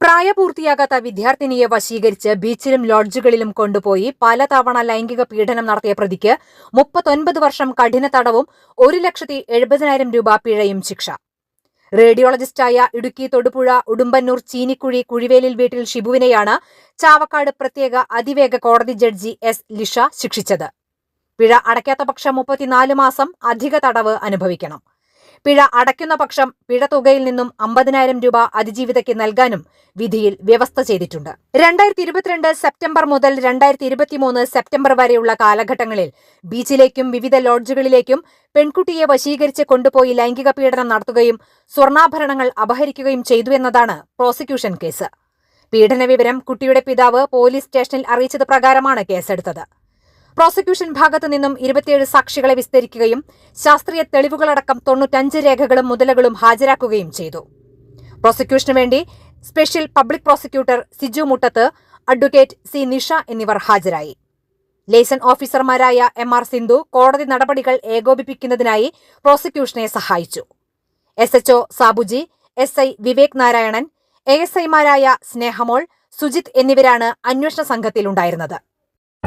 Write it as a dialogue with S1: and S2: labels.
S1: പ്രായപൂർത്തിയാകാത്ത വിദ്യാർത്ഥിനിയെ വശീകരിച്ച് ബീച്ചിലും ലോഡ്ജുകളിലും കൊണ്ടുപോയി പലതവണ ലൈംഗിക പീഡനം നടത്തിയ പ്രതിക്ക് മുപ്പത്തൊൻപത് വർഷം കഠിന തടവും ഒരു ലക്ഷത്തി എഴുപതിനായിരം രൂപ പിഴയും ശിക്ഷ. റേഡിയോളജിസ്റ്റായ ഇടുക്കി തൊടുപുഴ ഉടുമ്പന്നൂർ ചീനിക്കുഴി കുഴിവേലിൽ വീട്ടിൽ ഷിബുവിനെയാണ് ചാവക്കാട് പ്രത്യേക അതിവേഗ കോടതി ജഡ്ജി എസ് ലിഷ ശിക്ഷിച്ചത്. പിഴ അടയ്ക്കാത്ത പക്ഷം മുപ്പത്തിനാല് മാസം അധിക തടവ് അനുഭവിക്കണം. പിഴ അടയ്ക്കുന്ന പക്ഷം പിഴ തുകയിൽ നിന്നും അമ്പതിനായിരം രൂപ അതിജീവിതയ്ക്ക് നൽകാനും വിധിയിൽ വ്യവസ്ഥ ചെയ്തിട്ടുണ്ട്. രണ്ടായിരത്തി ഇരുപത്തിരണ്ട് സെപ്റ്റംബർ മുതൽ രണ്ടായിരത്തി ഇരുപത്തിമൂന്ന് സെപ്റ്റംബർ വരെയുള്ള കാലഘട്ടങ്ങളിൽ ബീച്ചിലേക്കും വിവിധ ലോഡ്ജുകളിലേക്കും പെൺകുട്ടിയെ വശീകരിച്ച് കൊണ്ടുപോയി ലൈംഗിക പീഡനം നടത്തുകയും സ്വർണാഭരണങ്ങൾ അപഹരിക്കുകയും ചെയ്തു എന്നതാണ് പ്രോസിക്യൂഷൻ കേസ്. പീഡന വിവരം കുട്ടിയുടെ പിതാവ് പോലീസ് സ്റ്റേഷനിൽ അറിയിച്ചത് പ്രകാരമാണ് കേസെടുത്തത്. പ്രോസിക്യൂഷൻ ഭാഗത്തു നിന്നും ഇരുപത്തിയേഴ് സാക്ഷികളെ വിസ്തരിക്കുകയും ശാസ്ത്രീയ തെളിവുകളടക്കം തൊണ്ണൂറ്റഞ്ച് രേഖകളും മുതലകളും ഹാജരാക്കുകയും ചെയ്തു. പ്രോസിക്യൂഷന് വേണ്ടി special public prosecutor Siju Muttath advocate C Nisha എന്നിവർ ഹാജരായി. ലേസൺ ഓഫീസർമാരായ എം ആർ സിന്ധു കോടതി നടപടികൾ ഏകോപിപ്പിക്കുന്നതിനായി പ്രോസിക്യൂഷനെ സഹായിച്ചു. S H O Sabuji S I Vivek Narayanan A S ഐമാരായ സ്നേഹമോൾ സുജിത് എന്നിവരാണ് അന്വേഷണ സംഘത്തിലുണ്ടായിരുന്നത്.